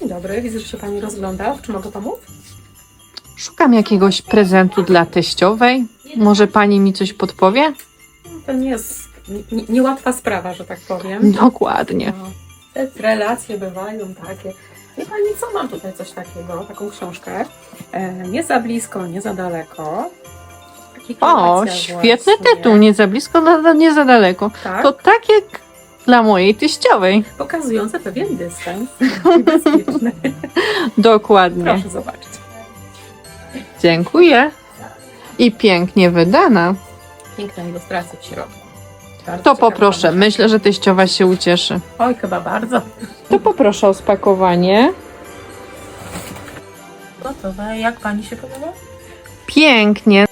Dzień dobry, widzę, że się Pani rozgląda. Czy mogę pomóc? Szukam jakiegoś prezentu dla teściowej. Może pani mi coś podpowie? To nie jest nie- nie- niełatwa sprawa, że tak powiem. Dokładnie. No, te relacje bywają takie. Wie Pani co, mam tutaj coś takiego, taką książkę. E, nie za blisko, nie za daleko. Taki O, świetny właśnie. tytuł. Nie za blisko, nie za daleko. Tak, To tak jak dla mojej teściowej. pokazujące pewien dystans. Bezpieczny. Dokładnie. Proszę zobaczyć. Dziękuję. I pięknie wydana. Piękna ilustracja w środku. Bardzo To ciekawa poproszę. Myślę, że teściowa się ucieszy. Oj, chyba bardzo. To poproszę o spakowanie. Gotowe. Jak Pani się podoba? Pięknie.